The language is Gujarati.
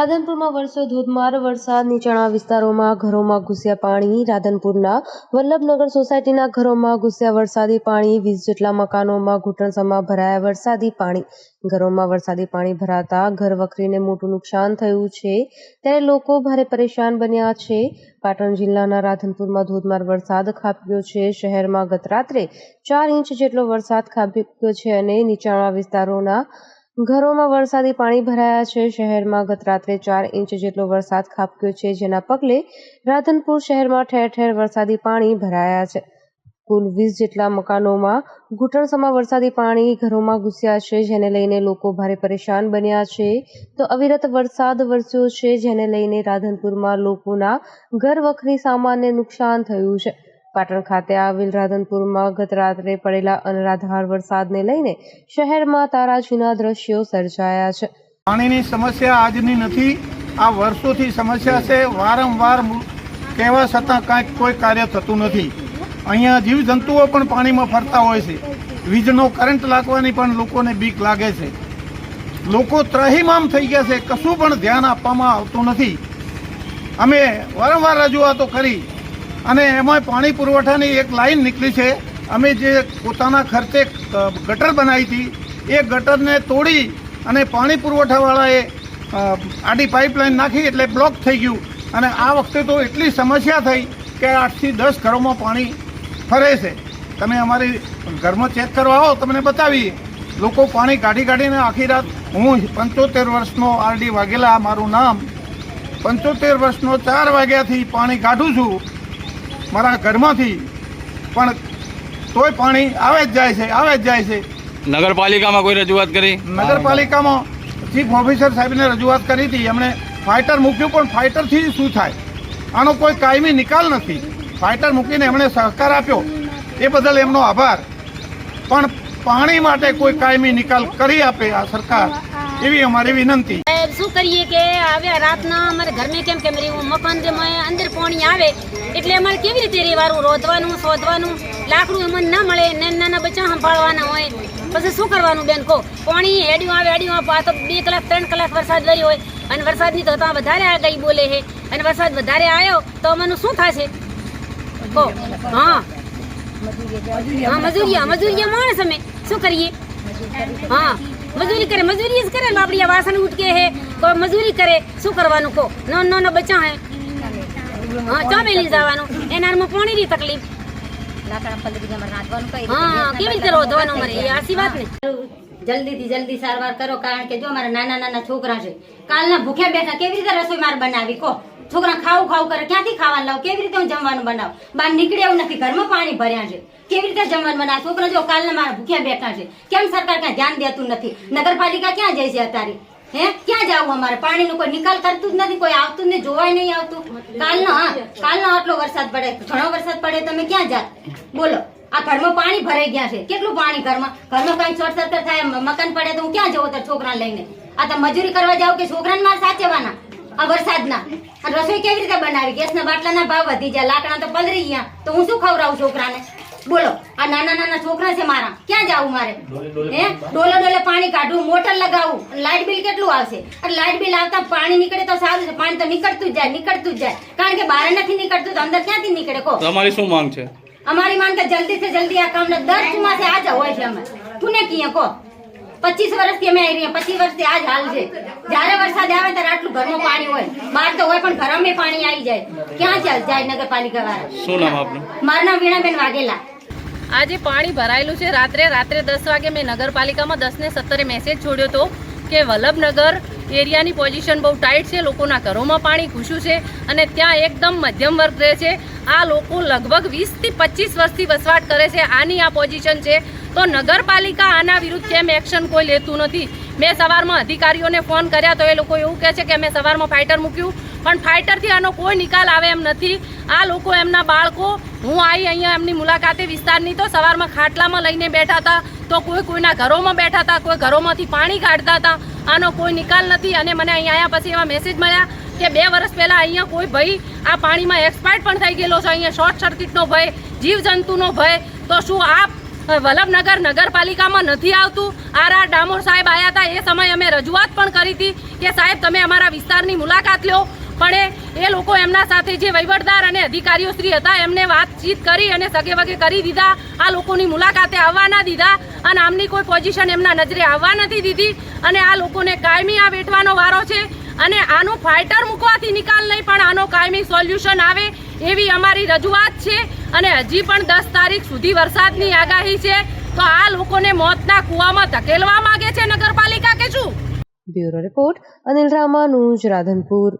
રાધનપુરમાં વરસ્યો ધોધમાર વરસાદ. નીચાણા વિસ્તારોમાં ઘરોમાં ઘૂસ્યા પાણી. રાધનપુરના વલ્લભનગર સોસાયટીના ઘરોમાં ઘૂસ્યા વરસાદી પાણી. વીસ જેટલા મકાનોમાં ઘૂંટણસમાં ભરાયા વરસાદી પાણી. ઘરોમાં વરસાદી પાણી ભરાતા ઘર વખરીને મોટું નુકસાન થયું છે. ત્યારે લોકો ભારે પરેશાન બન્યા છે. પાટણ જિલ્લાના રાધનપુરમાં ધોધમાર વરસાદ ખાબક્યો છે. શહેરમાં ગત રાત્રે ચાર ઇંચ જેટલો વરસાદ ખાબક્યો છે અને નીચાણા વિસ્તારોના ઘરોમાં વરસાદી પાણી ભરાયા છે. શહેરમાં ગત રાત્રે ચાર ઇંચ જેટલો વરસાદ ખાબક્યો છે, જેના પગલે રાધનપુર શહેરમાં ઠેર ઠેર વરસાદી પાણી ભરાયા છે. કુલ વીસ જેટલા મકાનોમાં ઘૂંટણસમાં વરસાદી પાણી ઘરોમાં ઘૂસ્યા છે, જેને લઈને લોકો ભારે પરેશાન બન્યા છે. તો અવિરત વરસાદ વરસ્યો છે, જેને લઈને રાધનપુરમાં લોકોના ઘર વખરી સામાનને નુકસાન થયું છે. પાટણ ખાતે આવેલ રાધનપુરમાં ગત રાત્રે પડેલા અનરાધાર વરસાદને લઈને શહેરમાં તારાજીના દ્રશ્યો સર્જાયા છે. પાણીની સમસ્યા આજની નથી. આ વર્ષોથી સમસ્યા છે. વારંવાર કહેવા છતાં કાંઈક કોઈ કાર્ય થતું નથી. અહીંયા જીવજંતુઓ પણ પાણીમાં ફરતા હોય છે. વીજનો કરંટ લાગવાની પણ લોકોને બીક લાગે છે. લોકો ત્રહીમામ થઈ ગયા છે. કશું પણ ધ્યાન આપવામાં આવતું નથી. અમે વારંવાર રજૂઆતો કરી અને એમાં પાણી પુરવઠાની એક લાઈન નીકળી છે. અમે જે પોતાના ખર્ચે ગટર બનાવી હતી, એ ગટરને તોડી અને પાણી પુરવઠાવાળાએ આડી પાઇપલાઇન નાખી એટલે બ્લોક થઈ ગયું. અને આ વખતે તો એટલી સમસ્યા થઈ કે આઠથી દસ ઘરોમાં પાણી ફરે છે. તમે અમારી ઘરમાં ચેક કરવા આવો, તમને બતાવીએ. લોકો પાણી કાઢી કાઢીને આખી રાત, હું પંચોતેર વર્ષનો આરડી વાઘેલા, મારું નામ, પંચોતેર વર્ષનો ચાર વાગ્યાથી પાણી કાઢું છું. મારા ઘરમાંથી. પણ તોય પાણી આવે જ જાય છે આવે જ જાય છે. નગરપાલિકામાં કોઈ રજૂઆત કરી? નગરપાલિકામાં ચીફ ઓફિસર સાહેબને રજૂઆત કરી હતી. એમણે ફાઇટર મૂક્યું પણ ફાઇટરથી શું થાય? આનો કોઈ કાયમી નિકાલ નથી. ફાઇટર મૂકીને એમણે સહકાર આપ્યો. એ બદલ એમનો આભાર. પણ પાણી માટે કોઈ કાયમી નિકાલ કરી આપે આ સરકાર એવી અમારી વિનંતી. શું કરીએ કે હવે રાતના અમારે ઘરને કેમ કેમ રહેવું મકાન જે અંદર પાણી આવે એટલે અમારે કેવી રીતે રહેવાનું રોધવાનું, શોધવાનું? લાકડું એમાં ના મળે નાના નાના બચ્ચા સંભાળવાના હોય. પછી શું કરવાનું બેન કહો? પાણી, હેડ્યું આવે હેડ્યું આવે આ તો બે કલાક, ત્રણ કલાક વરસાદ લઈ હોય. અને વરસાદની તો ત્યાં વધારે આગાહી બોલે છે. અને વરસાદ વધારે આવ્યો, તો અમારું શું થશે? કહો. હા. હા, મજૂરિયા મજૂરિયા માણસ અમે. શું કરીએ? હા. મજૂરી કરે, મજૂરી જ કરે. આપણી વાસણ ઉટકે હે તો મજૂરી કરે. શું કરવાનું કહો? નાના નાના બચ્ચા હે. હા ચામેલી જવાનું. એના હાથમાં તકલીફ. હા કેવી રીતે રોધવાનું અમારે? એ આસી વાત ને. જલ્દીથી જલ્દી સારવાર કરો કારણ કે જો મારા નાના નાના છોકરા છે કાલના ભૂખ્યા બેઠા કેવી રીતે રસોઈ માર બનાવી? કહો. છોકરા ખાવું ખાવું કરે ક્યાંથી ખાવાનું લાવ? કેવી રીતે હું જમવાનું બનાવ? બહાર નીકળે એવું નથી ઘરમાં પાણી ભર્યા છે. કેવી રીતે જમવાનું બનાવે? છોકરા જો કાલના મારા ભૂખ્યા બેઠા છે કેમ સરકાર ક્યાં ધ્યાન દેતું નથી? નગરપાલિકા ક્યાં જાય છે અત્યારે? હે? ક્યાં જવું અમારે? પાણીનો કોઈ નિકાલ કરતું જ નથી કોઈ આવતું ને જોવાય નહીં આવતું. કાલનો હા કાલનો આટલો વરસાદ પડે ઘણો વરસાદ પડે તમે ક્યાં જાત બોલો આ ઘરમાં પાણી ભરાઈ ગયા છે. કેટલું પાણી ઘરમાં? ઘરમાં કઈ શોર્ટ સર્કટ થાય મકાન પડે તો હું ક્યાં જવું તો છોકરા લઈને? આ તો મજૂરી કરવા જાવ કે છોકરાને મારે સાચવવાના? આ વરસાદના. રસોઈ કેવી રીતે બનાવી? ગેસના બાટલાના ભાવ વધી ગયા લાકડા તો પલરી ગયા. તો હું શું ખવડાવું છોકરાને? બોલો આ નાના નાના છોકરા છે મારા. ક્યાં જાવું મારે? હે? ડોલે ડોલે પાણી કાઢવું મોટર લગાવું લાઇટ બિલ કેટલું આવશે? અને લાઇટ બિલ આવતા પાણી નીકળે તો સારું છે પાણી તો નીકળતું જ જાય નીકળતું જ જાય. કારણ કે બહાર નથી નીકળતું તો અંદર ક્યાંથી નીકળે કહો? તમારી શું માંગ છે? અમારી માંગ કે જલ્દી થી જલ્દી આ કામ દર માસે આ જ હોય છે અમે. તુને કીએ કો પચીસ વર્ષથી અમે આવી રહ્યા પચીસ વર્ષથી આ જ હાલ છે. જ્યારે વરસાદ આવે ત્યારે આટલું ઘરમાં પાણી હોય. બહાર તો હોય પણ ઘરમાં પાણી આવી જાય. ક્યાં ચાલ જાય નગરપાલિકા વાળા? શું નામ આપનું? મારું નામ વીણાબેન વાઘેલા. આજે પાણી ભરાયેલું છે. રાત્રે રાત્રે દસ વાગે મેં નગરપાલિકામાં દસ ને સત્તરે મેસેજ છોડ્યો હતો કે વલ્લભનગર એરિયાની પોઝિશન બહુ ટાઈટ છે. લોકોના ઘરોમાં પાણી ઘૂસ્યું છે અને ત્યાં એકદમ મધ્યમ વર્ગ રહે છે. આ લોકો લગભગ વીસથી પચીસ વર્ષથી વસવાટ કરે છે. આની આ પોઝિશન છે. તો નગરપાલિકા આના વિરુદ્ધ કેમ એક્શન કોઈ લેતું નથી? મેં સવારમાં અધિકારીઓને ફોન કર્યા તો એ લોકો એવું કહે છે કે મેં સવારમાં ફાઇટર મૂક્યું, પણ ફાઇટરથી આનો કોઈ નિકાલ આવે એમ નથી. આ લોકો એમના બાળકો, હું આવી અહીંયા એમની મુલાકાતે વિસ્તારની, તો સવારમાં ખાટલામાં લઈને બેઠા હતા, તો કોઈ કોઈના ઘરોમાં બેઠા હતા, કોઈ ઘરોમાંથી પાણી કાઢતા હતા. આનો કોઈ નિકાલ નથી અને મને અહીંયા આવ્યા પછી એવા મેસેજ મળ્યા કે બે વર્ષ પહેલાં અહીંયા કોઈ ભાઈ આ પાણીમાં એક્સપાયર્ડ પણ થઈ ગયેલો છે. અહીંયા શોર્ટ સર્કિટનો ભય, જીવજંતુનો ભય. તો શું આ વલ્લભનગર નગરપાલિકામાં નથી આવતું. આર આર ડામોર સાહેબ આવ્યા હતા. એ સમયે અમે રજૂઆત પણ કરી હતી કે સાહેબ, તમે અમારા વિસ્તારની મુલાકાત લો. પણ એ લોકો એમના સાથે જે વહીવટદાર અને અધિકારીઓ શ્રી હતા, એમને વાતચીત કરી અને સગે વગે કરી દીધા. આ લોકોની મુલાકાતે આવવા ના દીધા અને આમની કોઈ પોઝિશન એમના નજરે આવવા નથી દીધી. અને આ લોકોને કાયમી આ વેઠવાનો વારો છે અને આનું ફાઇટર મૂકવાથી નિકાલ નહીં, પણ આનો કાયમી સોલ્યુશન આવે એવી અમારી રજૂઆત છે. અને હજી પણ દસ તારીખ સુધી વરસાદની આગાહી છે, તો આ લોકોને મોતના કૂવામાં ધકેલવા માંગે છે નગરપાલિકા કે શું? Bureau report Anil Ramanuj Radhanpur.